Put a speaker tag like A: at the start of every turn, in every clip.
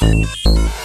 A: Thank you.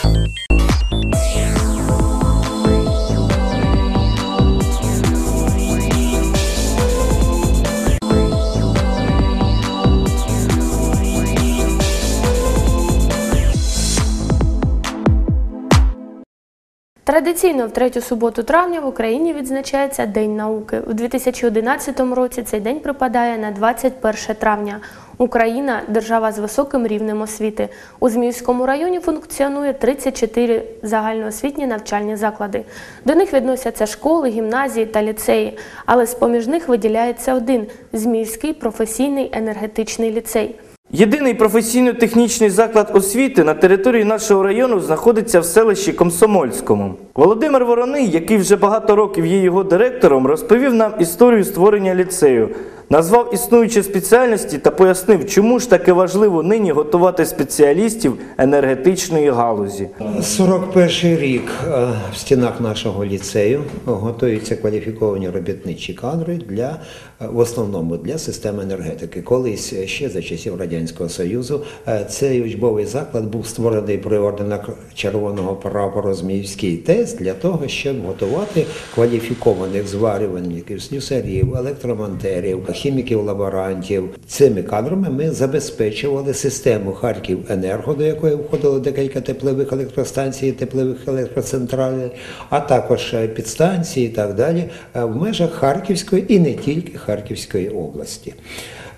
A: Традиційно в третю суботу травня в Україні відзначається День науки. У 2011 році цей день припадає на 21 травня. Україна держава з високим рівнем освіти. У Зміївському районі функціонує 34 загальноосвітні навчальні заклади. До них відносяться школи, гімназії та ліцеї, але з-поміж них виділяється один Зміївський професійний енергетичний ліцей.
B: Єдиний професійно-технічний заклад освіти на території нашого району знаходиться в селищі Комсомольському. Володимир Вороний, який вже багато років є його директором, розповів нам історію створення ліцею, назвав існуючі спеціальності та пояснив, чому ж таки важливо нині готувати спеціалістів енергетичної галузі.
C: 41 рік е, в стінах нашого ліцею готуються кваліфіковані робітничі кадри для е, в основному для системи енергетики. Колись ще за часів радянського союзу е, цей учбовий заклад був створений при орденах червоного прапору Зміївський ТЕС для того, щоб готувати кваліфікованих зварювальників, слюсарів, електромонтерів, хіміків-лаборантів. Цими кадрами ми забезпечували систему Харків Енерго, до якої входило декілька теплових електростанцій, теплових електроцентралей, а також е, підстанції і так далі е, в межах Харківської і не тільки Харківської області.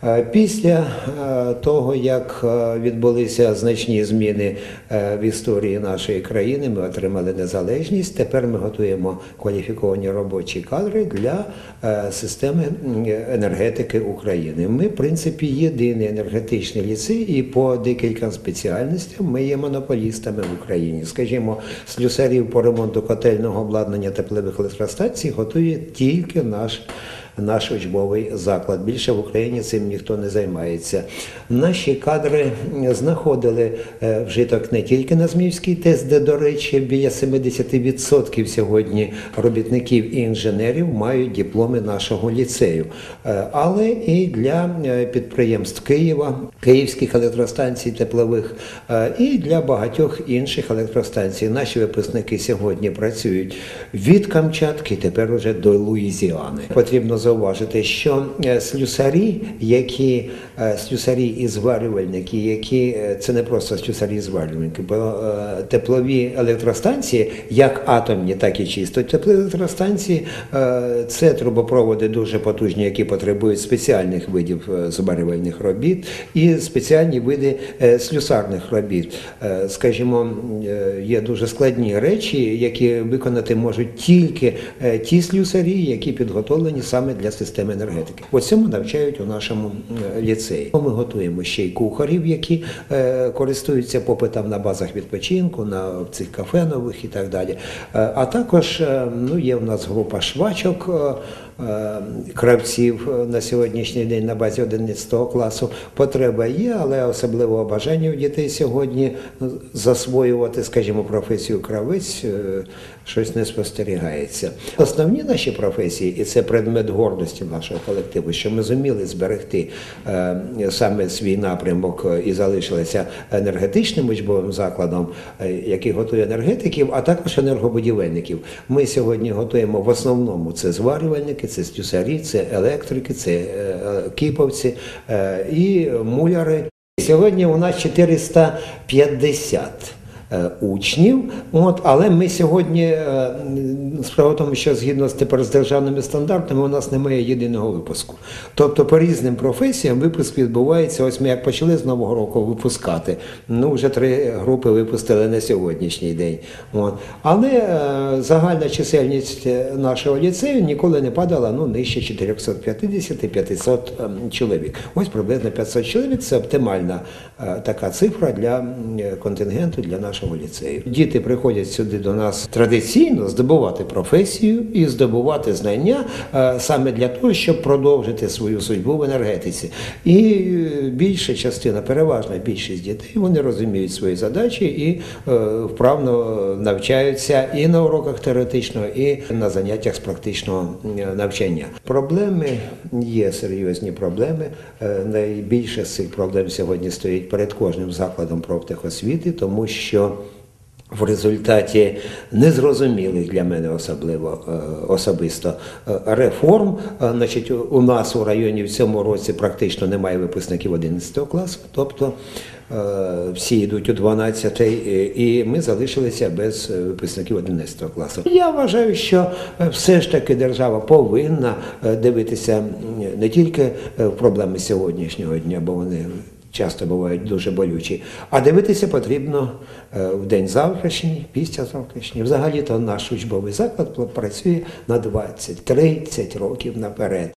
C: Е, Після е, того, як е, відбулися значні зміни в історії нашої країни, ми отримали незалежність. Тепер ми готуємо кваліфіковані робочі кадри для системи енергетики України. Ми, в принципі, єдиний енергетичний ліцей, і по декільком спеціальностям ми є монополістами в Україні. Скажімо, слюсарів по ремонту котельного обладнання теплових електростанцій готує тільки наш наш учбовий заклад. Більше в Україні цим ніхто не займається. Наші кадри знаходили е, вжиток не тільки на Зміївський тест, де, до речі, біля 70% сьогодні робітників і інженерів мають дипломи нашого ліцею, Е, але і для е, підприємств Києва, київських електростанцій теплових і для багатьох інших електростанцій. Наші випускники сьогодні працюють від Камчатки тепер уже до Луїзіани. Потрібно зауважити, що е, слюсарі, які е, слюсарі і зварювальники, які е, це не просто слюсарі і зварювальники, бо теплові електростанції, як атомні, так і чисто теплові електростанції, це трубопроводи дуже потужні, які потребують спеціальних видів зварювальних робіт і спеціальні види слюсарних робіт. Скажімо, є дуже складні речі, які виконати можуть тільки ті слюсарі, які підготовлені саме для системи енергетики. Ось цьому навчають у нашому е, ліцеї. Ми готуємо ще й кухарів, які е, користуються попитом на базах відпочинку, на цих кафе нових і так далі. Е, А також ну, є в нас група швачок. Кравців на сьогоднішній день на базі 11 класу потреба є, але особливого бажання у дітей сьогодні засвоювати, скажімо, професію кравець щось не спостерігається. Основні наші професії, і це предмет гордості нашого колективу, що ми зуміли зберегти е, саме свій напрямок е, і залишилися енергетичним учбовим закладом, е, який готує енергетиків, а також енергобудівельників. Ми сьогодні готуємо в основному це зварювальники, це стюсарі, це електрики, це кіповці і муляри. Сьогодні у нас 450 е, учнів, от, але ми сьогодні, е, справа в тому, що згідно з тепер з державними стандартами, у нас немає єдиного випуску. Тобто по різним професіям випуск відбувається, ось ми як почали з Нового року випускати, ну вже три групи випустили на сьогоднішній день. От. Але е, загальна чисельність е, нашого ліцею ніколи не падала ну, нижче 450-500 ем, чоловік. Ось приблизно 500 чоловік це оптимальна е, така цифра для е, контингенту для нашого ліцею. Діти приходять сюди до нас традиційно здобувати професію і здобувати знання е, саме для того, щоб продовжити свою судьбу в енергетиці. І е, більша частина, переважна більшість дітей, вони розуміють свої задачі і е, вправно навчаються і на уроках теоретичного, і на заняттях з практичного навчання. Проблеми є серйозні проблеми. Найбільше з цих проблем сьогодні стоїть перед кожним закладом профтехосвіти, тому що в результаті незрозумілих для мене особливо е, особисто е, реформ. е, Значить, у- нас у районі в цьому році практично немає випускників 11 класу, тобто всі йдуть у 12 і ми залишилися без випускників 11 класу. Я вважаю, що все ж таки держава повинна дивитися не тільки в проблеми сьогоднішнього дня, бо вони часто бувають дуже болючі. А дивитися потрібно е, в день завтрашній, після завтрашній. Взагалі-то наш учбовий заклад працює на 20-30 років наперед.